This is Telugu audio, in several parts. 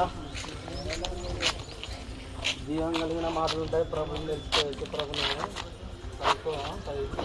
ఇంకా జీవం కలిగిన మాటలు ఉంటాయి ప్రభుత్వం తెలుసుకోవచ్చు ప్రభుత్వం చదువుకో చదువుకో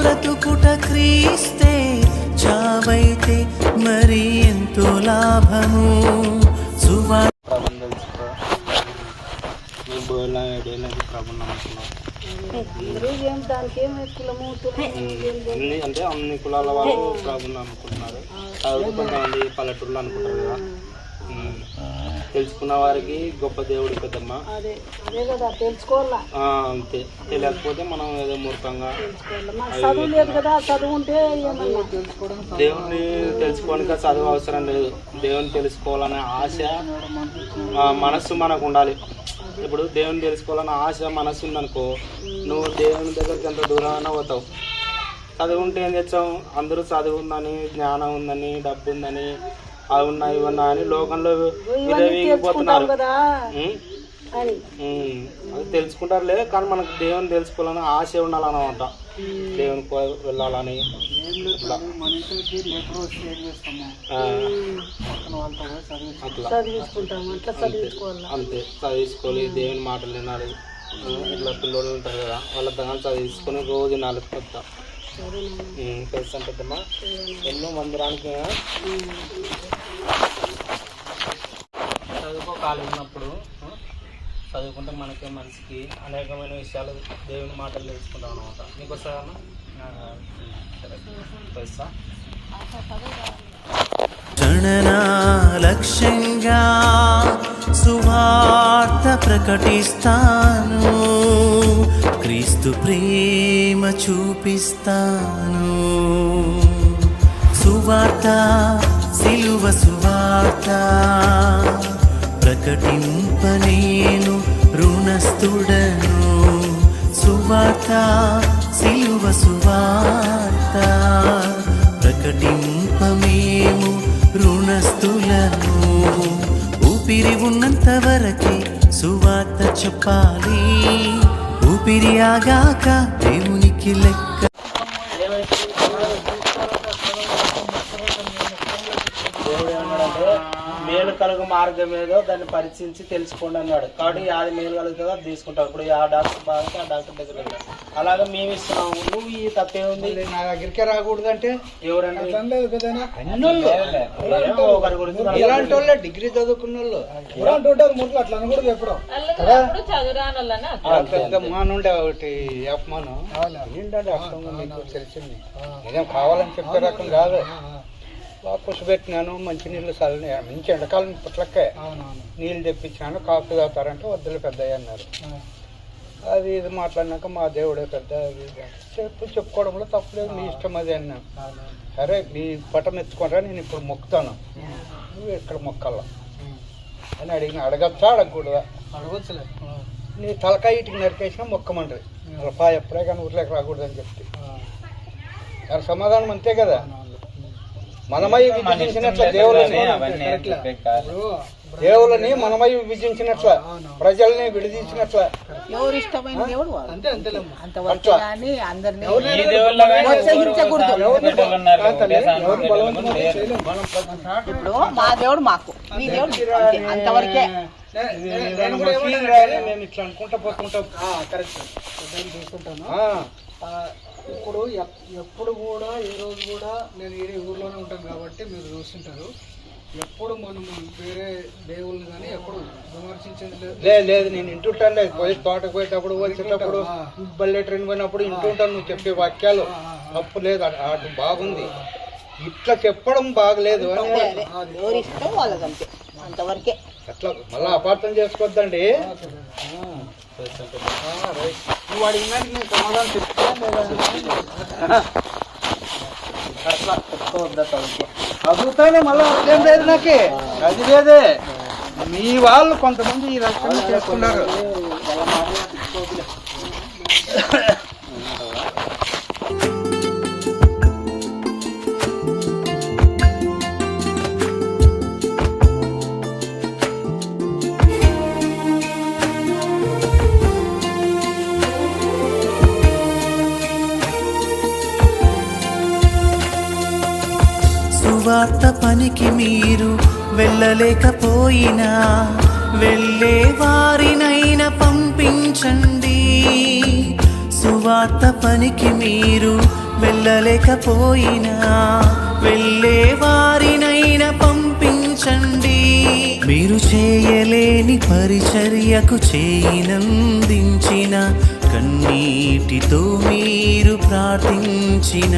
బ్రతుకుట క్రీస్తే చావైతే మరి ఎంతో లాభము సువా అంటే అన్ని కులాల వాళ్ళు ప్రభుత్వం నమ్ముకుంటున్నారు చదువు కొంతమంది పల్లెటూర్లు అనుకుంటారు కదా. తెలుసుకున్న వారికి గొప్ప దేవుడి పెద్దమ్మ. అదే అదే కదా తెలుసుకోవాలా? ఆ, అంతే. తెలియకపోతే మనం ఏదో మూర్ఖంగా దేవుణ్ణి తెలుసుకోవడానికి చదువు అవసరం లేదు. దేవుని తెలుసుకోవాలనే ఆశ ఆ, మనస్సు మనకు ఉండాలి. ఇప్పుడు దేవుని తెలుసుకోవాలనే ఆశ మనస్సు ఉందనుకో నువ్వు దేవుని దగ్గరికి ఎంత దూరమైనా పోతావు. చదువు ఉంటే ఏం తెచ్చావు అందరూ చదువు ఉందని జ్ఞానం ఉందని డబ్బు ఉందని అవి ఉన్నాయి ఇవి ఉన్నాయి అని లోకంలో ఉం. అది తెలుసుకుంటారులే కానీ మనకు దేవుని తెలుసుకోవాలని ఆశ ఉండాలన్నమాట. దేవుని కో- వెళ్ళాలని. అట్లా. అంతే. చదివించుకోవాలి? దేవుని మాటలు వినాలి. ఇట్లా పిల్లలు ఉంటారు కదా వాళ్ళ దగ్గర చదివించుకొని రోజు నాలుగు కొత్త. తెలుసు పెద్దమ్మా. ఎన్నో మందిరానికి ఆ? చదువుకో ఉన్నప్పుడు చదువుకుంటే మనకి మనసుకి అనేకమైన విషయాలు దేవుని మాటలు తెలుసుకుంటాం అనమాట నీకు వస్తుందమ్మా తెలుసా లక్ష్యంగా సువార్త ప్రకటిస్తాను క్రీస్తు ప్రేమ చూపిస్తాను. సువార్త సిలువ సువార్త ప్రకటింపనేను రుణస్థుడను. సువార్త సిలువ సువార్త. ప్రకటింపమేము రుణస్థులను. ఊపిరి ఉన్నంత వరకే సువార్త చెప్పాలి. ఊపిరి ఆగాక దేవునికి లెక్క దేవుడు ఏమన్నాడంటే మేలు కలుగు మార్గం ఏదో దాన్ని పరీక్షించి తెలుసుకోండి అన్నాడు. కాబట్టి యాది మేలు కలుగుతుందో అది తీసుకుంటావు ఇప్పుడు ఆ డాక్టర్ బాగా ఆ డాక్టర్ దగ్గర. అలాగే మేము ఇస్తున్నాము నువ్వు ఈ తప్పే ఉంది నా దగ్గరికే ఒకరి గురించి మనకు ఇలాంటి వాళ్ళే డిగ్రీ చదువుకున్న వాళ్ళు ఇలాంటి ఉంటారు ముట్లు అట్లా అనకూడదు ఎప్పుడు? పెద్ద మాను ఉండే ఒకటి అపమానం ఏంటంటే తెలిసింది. ఇదేం కావాలని చెప్పే రకం కాదు. బాగా పుష్పెట్టినాను మంచి నీళ్ళు చల్లని మంచి ఎండకాలం పుట్లకే నీళ్ళు తెప్పించాను కాఫీ తాగుతారంటే వద్దులు పెద్దయ్య అన్నారు. అది ఇది మాట్లాడినాక మా దేవుడే పెద్ద అది. చెప్పు చెప్పుకోవడంలో తప్పలేదు మీ ఇష్టం అది అన్నాను సరే మీ పట్టం ఎత్తుకుంటారా నేను ఇప్పుడు మొక్కుతాను. నువ్వు ఇక్కడ మొక్కాల అని అడిగిన అడగచ్చా అడగకూడదా? అడగొచ్చులే. నీ తలకాయ ఇటుకి నరికేసినా మొక్కమంటది. రూపాయి ఎప్పుడే కానీ ఊర్లోకి రాకూడదని చెప్తే. సమాధానం అంతే కదా? మనమై విభజించినట్ల దేవులని దేవులని మనమై విభజించినట్ల ప్రజల్ని విడిదించినట్ల ఎవరు ఇష్టమైన దేవుడు. అంతే అంతే అందరినీ. ఇప్పుడు మా దేవుడు మాకు. మీ దేవుడు. అంతవరకే. నేను ఇట్లా అనుకుంటా పోతుంటా. కరెక్ట్. చూసుకుంటాను ఇప్పుడు ఎప్- ఎప్పుడు కూడా ఏ రోజు కూడా నేను ఈ ఊర్లోనే ఉంటాను కాబట్టి మీరు చూస్తుంటారు. ఎప్పుడు మనం వేరే దేవుళ్ళని కానీ ఎప్పుడు విమర్శించేది లేదు లేదు లేదు నేను ఇంటుంటాను పోయి తోటకు పోయేటప్పుడు వచ్చేటప్పుడు బల్లె ట్రైన్ పోయినప్పుడు ఇంటుంటాను నువ్వు చెప్పే వాక్యాలు. తప్పు లేదు అటు- బాగుంది. ఇట్లా చెప్పడం బాగలేదు అంతవరకే. అట్లా మళ్ళీ అపార్థం చేసుకోవద్దండి. నువ్వు అడిగినాక నేను సమాధానం చెప్తాను అట్లా చెప్పుకోవద్దా తలకి అడుగుతానే మళ్ళీ అర్థం లేదు నాకే. అది లేదే. మీ వాళ్ళు కొంతమంది ఈ రకంగా చేసుకున్నారు. సువార్త పనికి మీరు వెళ్ళలేకపోయినా వెళ్ళే వారినైనా పంపించండి. సువార్త పనికి మీరు వెళ్ళలేకపోయినా వెళ్ళే వారినైనా పంపించండి. మీరు చేయలేని పరిచర్యకు చేయినందించిన కన్నీటితో మీరు ప్రార్థించిన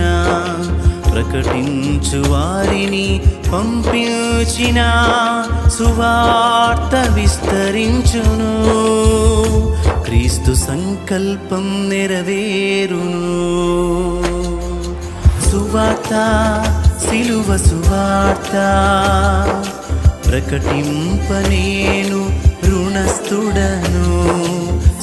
ప్రకటించు వారిని పంపించిన సువార్త విస్తరించును. క్రీస్తు సంకల్పం నెరవేరును. సువార్త సిలువ సువార్త ప్రకటింప నేను రుణస్థుడను.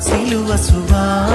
సిలువ సువా.